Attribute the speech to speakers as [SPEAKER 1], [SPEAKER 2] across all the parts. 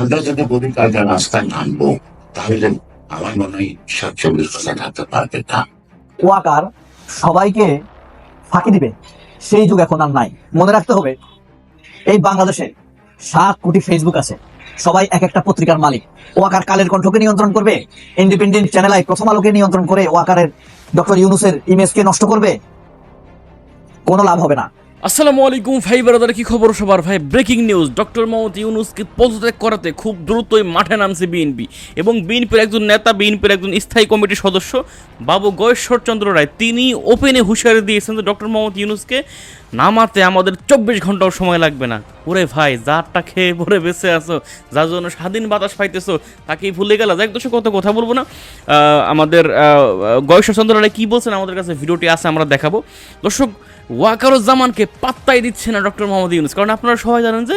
[SPEAKER 1] আমরা যদি বলি কাজে রাস্তায় নামবো, তাহলে আমার মনে হয় চব্বিশ ঘণ্টা থাকতে পারবে না।
[SPEAKER 2] ওয়াকার সবাইকে ফাঁকি দিবে। সেই যুগ এখন আর নাই। মনে রাখতে হবে, এই বাংলাদেশে সাত কোটি ফেসবুক আছে। সবাই এক একটা পত্রিকার মালিক। ওয়াকার কালের কণ্ঠকে নিয়ন্ত্রণ করবে, ইন্ডিপেন্ডেন্ট চ্যানেল আই প্রথম আলোকে নিয়ন্ত্রণ করে ওয়াকারের ডক্টর ইউনুসের ইমেজকে নষ্ট করবে। কোনো লাভ হবে না।
[SPEAKER 3] আসসালামু আলাইকুম ভাই ব্রাদার, কি খবর সবার? ভাই ব্রেকিং নিউজ ডক্টর মোহাম্মদ ইউনুসকে পদত্যাগ করাতে খুব দ্রুতই মাঠে নামছে বিএনপি এবং বিএনপির একজন নেতা, বিএনপির একজন স্থায়ী কমিটির সদস্য বাবু গয়েশ্বরচন্দ্র রায়, তিনি ওপেনে হুঁশিয়ারি দিয়েছেন যে ডক্টর মোহাম্মদ ইউনুসকে নামাতে আমাদের চব্বিশ ঘন্টাও সময় লাগবে না। ওরে ভাই যারটা খেয়ে পরে বেঁচে আছো, যার জন্য স্বাধীন বাতাস পাইতেছো, তাকেই ভুলে গেল। যাক দোষে কত কথা বলব না। আমাদের গয়েশ্বরচন্দ্র রায় কী বলছেন আমাদের কাছে ভিডিওটি আছে, আমরা দেখাবো। দর্শক, ওয়াকারুজ্জামানকে পাত্তাই দিচ্ছে না ডক্টর মোহাম্মদ ইউনুস। কারণ আপনারা সবাই জানেন যে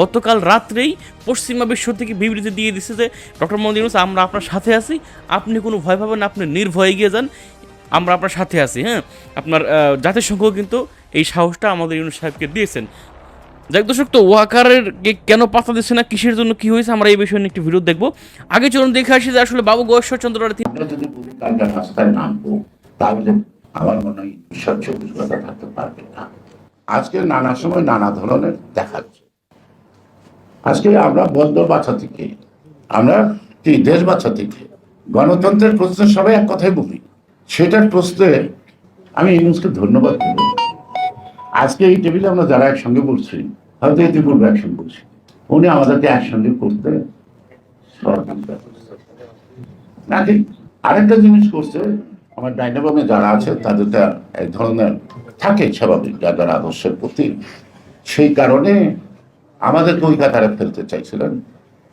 [SPEAKER 3] গতকাল রাত্রেই পশ্চিমা বিশ্ব থেকে বিবৃতি দিয়ে দিচ্ছে যে, ডক্টর মোহাম্মদ ইউনুস, আমরা আপনার সাথে আছি। আপনি কোনো ভয় পাবেন না, আপনি নির্ভয়ে গিয়ে যান। আমরা আপনার সাথে আছি। হ্যাঁ আপনার জাতিসংঘ কিন্তু এই সাহসটা আমাদের ইউনুস সাহেবকে দিয়েছেন। যাক দর্শক, তো ওয়াকারের কেন পাত্তা দিচ্ছে না, কিসের জন্য কি হয়েছে, আমরা এই বিষয়ে নিয়ে একটি ভিডিও দেখব। আগে চলুন দেখে আসি যে আসলে বাবু গয়েশ্বর চন্দ্র
[SPEAKER 1] যদি রাস্তায় নামবো, তাহলে আমার মনে হয় ঈশ্বর চব্বিশ থাকতে পারবে না। আজকে নানা সময় নানা ধরনের দেখাচ্ছে আজকে আমরা বন্ধ বাঁচাতে কে আমরা কি দেশ বাঁচাতে কে গণতন্ত্রের প্রশ্নে সবাই এক কথাই বলি, সেটার প্রশ্নে আমি ইউনুসকে ধন্যবাদ দেব। আজকে এই টেবিলে আমরা যারা একসঙ্গে বলছি হয়তো ইতিপূর্বে একসঙ্গে বলছি উনি আমাদেরকে একসঙ্গে করতে নাকি আরেকটা জিনিস করছে, আমার ডাইনাবামে যারা আছে, তাদের এক ধরনের থাকে স্বাভাবিক, যারা আদর্শের প্রতি সেই কারণে আমাদেরকে ওই কাতারে ফেলতে চাইছিলেন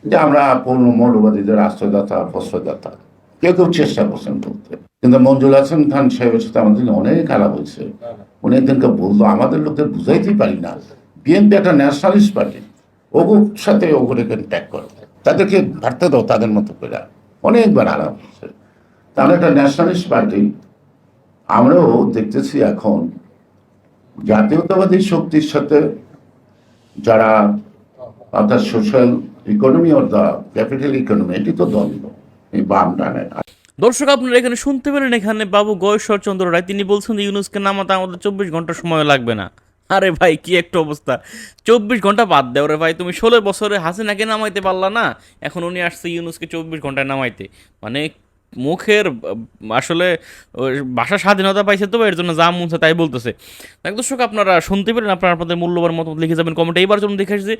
[SPEAKER 1] যে আমরা পূর্ণ মৌলবাদীদের আশ্রয়দাতা প্রশ্রয়দাতা কেউ কেউ চেষ্টা করছেন করতে। কিন্তু মঞ্জুর হাসান খান সাহেবের সাথে আমাদের অনেক আলাপ হয়েছে। উনি একদিনকে বলল, আমাদের লোকদের বুঝাইতেই পারি না। বিএনপি একটা ন্যাশনালিস্ট পার্টি, ওগুর সাথে ওগুলোকে ট্যাগ করো? তাদেরকে ভাবতে দাও, তাদের মতো করে। অনেকবার আলাপ হয়েছে। তাহলে একটা ন্যাশনালিস্ট পার্টি, আমরাও দেখতেছি এখন জাতীয়তাবাদী শক্তির সাথে যারা অর্থাৎ social economy or the capital economy এটি তো দ্বন্দ্ব, এই বাম ডানে
[SPEAKER 3] দর্শক, আপনারা এখানে শুনতে পেলেন, এখানে বাবু গয়েশ্বর চন্দ্র রায়, তিনি বলছেন ইউনুসকে নামাতে আমাদের চব্বিশ ঘণ্টা সময় লাগবে না। আরে ভাই, কি একটা অবস্থা। চব্বিশ ঘণ্টা বাদ দেও রে ভাই, তুমি ষোলো বছরে হাসিনাকে নামাইতে পারলা না, এখন উনি আসছে ইউনুসকে চব্বিশ ঘন্টায় নামাইতে। মানে মুখের আসলে ভাষা স্বাধীনতা পাইছে তো, এর জন্য যা মনছে তাই বলতেছে। দেখ দর্শক, আপনারা শুনতে পেলেন, আপনারা আপনাদের মূল্যবান মতো লিখে যাবেন কমেন্টে। এইবার জন্য দেখে আসছি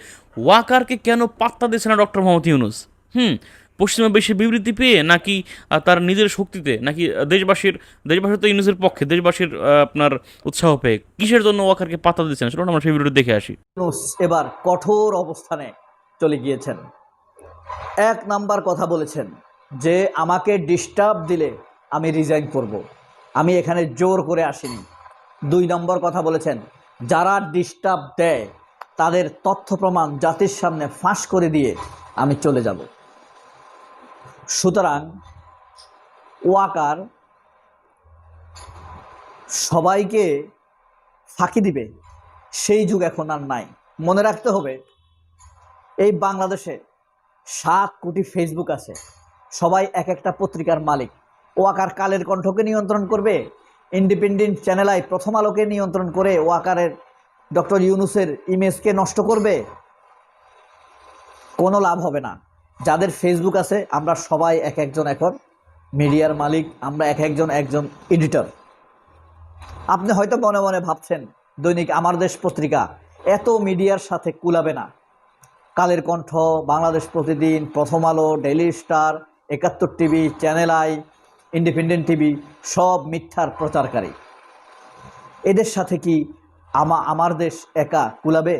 [SPEAKER 3] ওয়াকারকে কেন পাত্তা দিচ্ছে না ডক্টর মোহাম্মদ ইউনুস? হুম, পশ্চিমা বেশি বিবৃতি পেয়ে নাকি তার নিজের শক্তিতে, নাকি দেশবাসীর দেশবাসীর তো ইউনুসের পক্ষে, দেশবাসীর আপনার উৎসাহ পেয়ে, কিসের জন্য ওয়াকারকে পাত্তা দিচ্ছেন সেটা আমরা সেই দেখে আসি।
[SPEAKER 2] এবার কঠোর অবস্থানে চলে গিয়েছেন। এক নাম্বার কথা বলেছেন যে আমাকে ডিস্টার্ব দিলে আমি রিজাইন করব। আমি এখানে জোর করে আসিনি। দুই নম্বর কথা বলেছেন, যারা ডিস্টার্ব দেয়, তাদের তথ্য প্রমাণ জাতির সামনে ফাঁস করে দিয়ে আমি চলে যাব। সুতরাং ওয়াকার সবাইকে ফাঁকি দিবে, সেই যুগ এখন আর নাই। মনে রাখতে হবে, এই বাংলাদেশে সাত কোটি ফেসবুক আছে। সবাই এক একটা পত্রিকার মালিক। ওয়াকার কালের কণ্ঠকে নিয়ন্ত্রণ করবে। ইন্ডিপেন্ডেন্ট চ্যানেল আই প্রথম আলোকে নিয়ন্ত্রণ করে ওয়াকারের ডক্টর ইউনুসের ইমেজকে নষ্ট করবে। কোনো লাভ হবে না। যাদের ফেসবুক আছে, আমরা সবাই এক একজন এখন মিডিয়ার মালিক, আমরা এক একজন একজন এডিটর। আপনি হয়তো মনে মনে ভাবছেন, দৈনিক আমার দেশ পত্রিকা এত মিডিয়ার সাথে কুলাবে না। Kaler Kantho, Bangladesh Pratidin Prothom Alo, Daily Star Ekattor TV Channel I Independent TV, সব মিথ্যার প্রচারকারী। এদের সাথে কি আমা, আমার দেশ একা কুলাবে?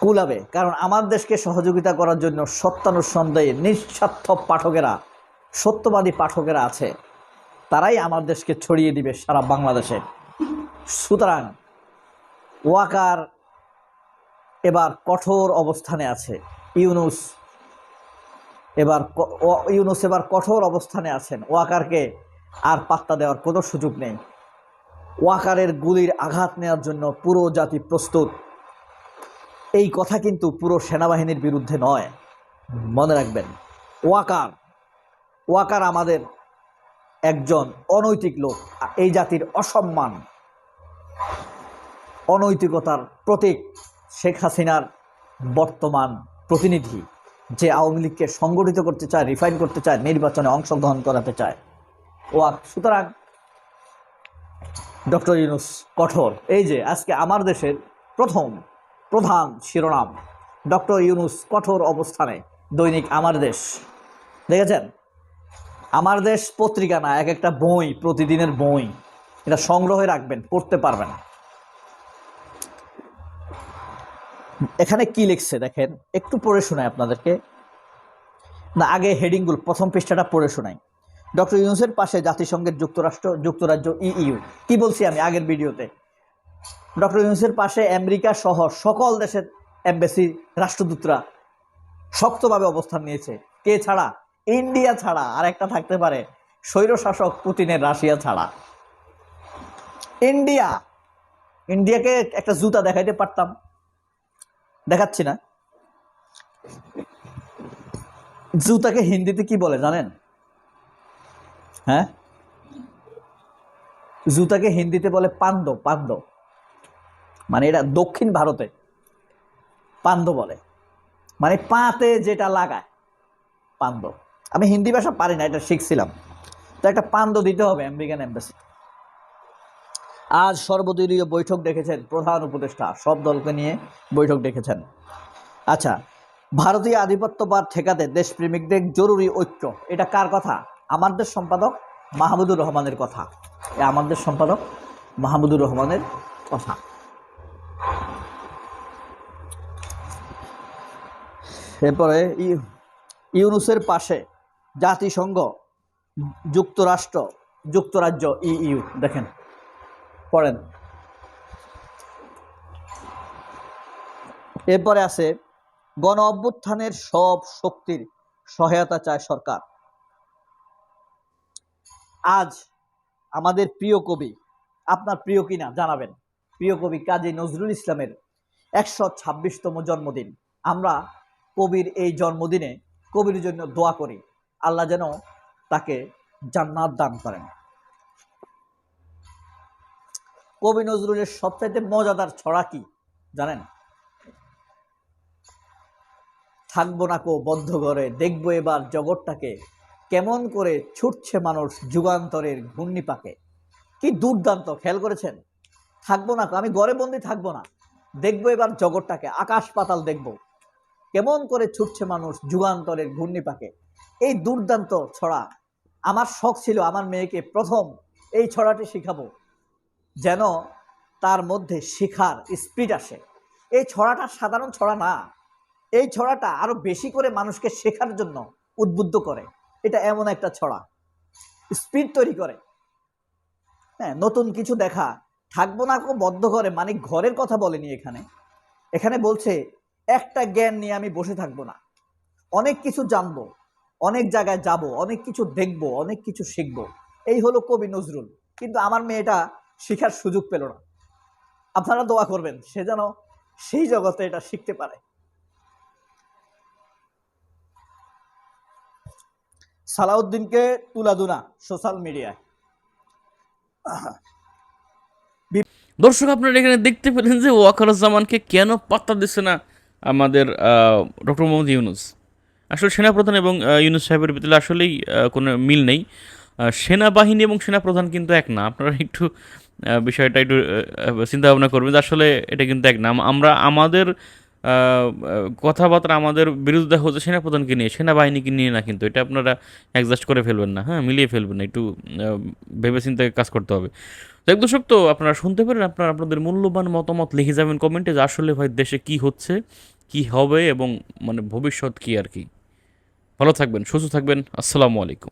[SPEAKER 2] কুলাবে, কারণ আমার দেশকে সহযোগিতা করার জন্য সত্যানুসন্দেহে নিঃস্বার্থ পাঠকেরা, সত্যবাদী পাঠকেরা আছে। তারাই আমার দেশকে ছড়িয়ে দিবে সারা বাংলাদেশে। সুতরাং ওয়াকার এবার কঠোর অবস্থানে আছে। ইউনুস এবার ইউনুস এবার কঠোর অবস্থানে আছেন। ওয়াকারকে আর পাত্তা দেওয়ার কোনো সুযোগ নেই। ওয়াকারের গুলির আঘাত নেওয়ার জন্য পুরো জাতি প্রস্তুত। এই কথা কিন্তু পুরো সেনাবাহিনীর বিরুদ্ধে নয়। মনে রাখবেন, ওয়াকার ওয়াকার আমাদের একজন অনৈতিক লোক। এই জাতির অসম্মান, অনৈতিকতার প্রতীক শেখ হাসিনার বর্তমান প্রতিনিধি। যে আওয়ামী লীগকে সংগঠিত করতে চায় রিফাইন করতে চায়, নির্বাচনে অংশগ্রহণ করাতে চায়। ওয়াক, সুতরাং ডক্টর ইউনুস কঠোর। এই যে, আজকে আমার দেশের প্রথম, প্রধান শিরোনাম, ডক্টর ইউনুস কঠোর অবস্থানে। দৈনিক আমার দেশ। দেখেছেন? আমার দেশ পত্রিকা না, এক একটা বই, প্রতিদিনের বই, এটা সংগ্রহে রাখবেন, পড়তে পারবেন। এখানে কি লিখছে দেখেন? একটু পড়ে শোনাই আপনাদেরকে। না, আগে হেডিংগুলো প্রথম পৃষ্ঠাটা পড়ে শোনাই। ডক্টর ইউনুসের পাশে জাতিসংঘের যুক্তরাষ্ট্র, যুক্তরাজ্য ইইউ। কি বলছি আমি আগের ভিডিওতে? ডক্টর ইউনুসের পাশে আমেরিকা সহ সকল দেশের এমবেসি রাষ্ট্রদূতরা শক্তভাবে অবস্থান নিয়েছে। কে ছাড়া? ইন্ডিয়া ছাড়া। আর একটা থাকতে পারে, স্বৈরশাসক পুতিনের রাশিয়া ছাড়া। ইন্ডিয়া! ইন্ডিয়াকে একটা জুতা দেখাইতে পারতাম। দেখাচ্ছি না। জুতাকে হিন্দিতে কি বলে জানেন? হ্যাঁ? জুতাকে হিন্দিতে বলে পান্দ পান্দ মানে এটা দক্ষিণ ভারতে পান্দ বলে। মানে পাতে যেটা লাগায় পান্দ আমি হিন্দি ভাষা পারি না, এটা শিখছিলাম। তো একটা পান্দ দিতে হবে আমেরিকান এম্বাসি। আজ সর্বদলীয় বৈঠক ডেকেছেন প্রধান উপদেষ্টা। সব দলকে নিয়ে বৈঠক ডেকেছেন। আচ্ছা ভারতীয় আধিপত্যবাদ ঠেকাতে দেশপ্রেমিকদের জরুরি ঐক্য, এটা কার কথা? আমাদের সম্পাদক মাহমুদুর রহমানের কথা। আমাদের সম্পাদক মাহমুদুর রহমানের কথা। এরপরে ইউ- ইউনুসের পাশে জাতিসংঘ, যুক্তরাষ্ট্র, যুক্তরাজ্য, ইইউ, দেখেন। পড়েন। এরপরে আছে, গণ অভ্যুত্থানের সব শক্তির সহায়তা চায় সরকার। আজ আমাদের প্রিয় কবি, আপনার প্রিয় কিনা জানাবেন। প্রিয় কবি কাজী নজরুল ইসলামের একশো ছাব্বিশতম জন্মদিন। আমরা কবির এই জন্মদিনে কবির জন্য দোয়া করি। আল্লাহ যেন তাকে জান্নাত দান করেন। কবি নজরুলের সবচাইতে মজাদার ছড়া কি, জানেন? থাকব না কো বদ্ধ ঘরে, দেখব এবার জগৎটাকে, কেমন করে ছুটছে মানুষ যুগান্তরের ঘূর্ণিপাকে। কি দুর্দান্ত, খেয়াল করেছেন? থাকব না আমি ঘরে বন্দি থাকব না। দেখব এবার জগৎটাকে, আকাশ পাতাল দেখব। কেমন করে ছুটছে মানুষ যুগান্তরের ঘূর্ণিপাকে। এই দুর্দান্ত ছড়া, আমার শখ ছিল, আমার মেয়েকে প্রথম এই ছড়াটি শিখাবো। যেন তার মধ্যে শেখার স্পিড আসে। এই ছড়াটা সাধারণ ছড়া না। এই ছড়াটা আরও বেশি করে মানুষকে শেখার জন্য উদ্বুদ্ধ করে। এটা এমন একটা ছড়া। স্পিড তৈরি করে। হ্যাঁ নতুন কিছু দেখা। থাকব না বদ্ধ ঘরে। মানে ঘরের কথা বলেনি এখানে। এখানে বলছে, একটা জ্ঞান নিয়ে আমি বসে থাকব না। অনেক কিছু জানব, অনেক জায়গায় যাব, অনেক কিছু দেখব, অনেক কিছু শিখব। এই হলো কবি নজরুল। কিন্তু আমার মেয়েটা শেখার সুযোগ পেল না। আপনারা দোয়া করবেন, সে যেন সেই জগতে এটা শিখতে পারে। সালাউদ্দিনকে তুলাদুনা সোশ্যাল মিডিয়ায়।
[SPEAKER 3] দর্শক, আপনারা এখানে দেখতে পেলেন যে ওয়াকারুজ্জামানকে কেন পাত্তা দিচ্ছে না আমাদের ডক্টর মোহাম্মদ ইউনুস। আসলে সেনাপ্রধান এবং ইউনুস সাহেবের ভিতরে আসলেই কোনো মিল নেই। সেনাবাহিনী এবং সেনাপ্রধান কিন্তু এক না। আপনারা একটু বিষয়টা একটু চিন্তা ভাবনা করবেন যে আসলে এটা কিন্তু এক না। আমরা আমাদের কথাবার্তা আমাদের বিরুদ্ধে হচ্ছে সেনাপ্রধানকে নিয়ে সেনাবাহিনীকে নিয়ে না কিন্তু এটা আপনারা অ্যাডজাস্ট করে ফেলবেন না হ্যাঁ? মিলিয়ে ফেলবেন না একটু আহ, ভেবে চিন্তে কাজ করতে হবে। তো এক দর্শক তো আপনারা শুনতে পারেন আপনারা আপনাদের মূল্যবান মতামত লিখে যাবেন কমেন্টে যে আসলে ভাই দেশে কি হচ্ছে কি হবে এবং মানে ভবিষ্যৎ কি আর কি। ভালো থাকবেন সুস্থ থাকবেন আসসালামু আলাইকুম।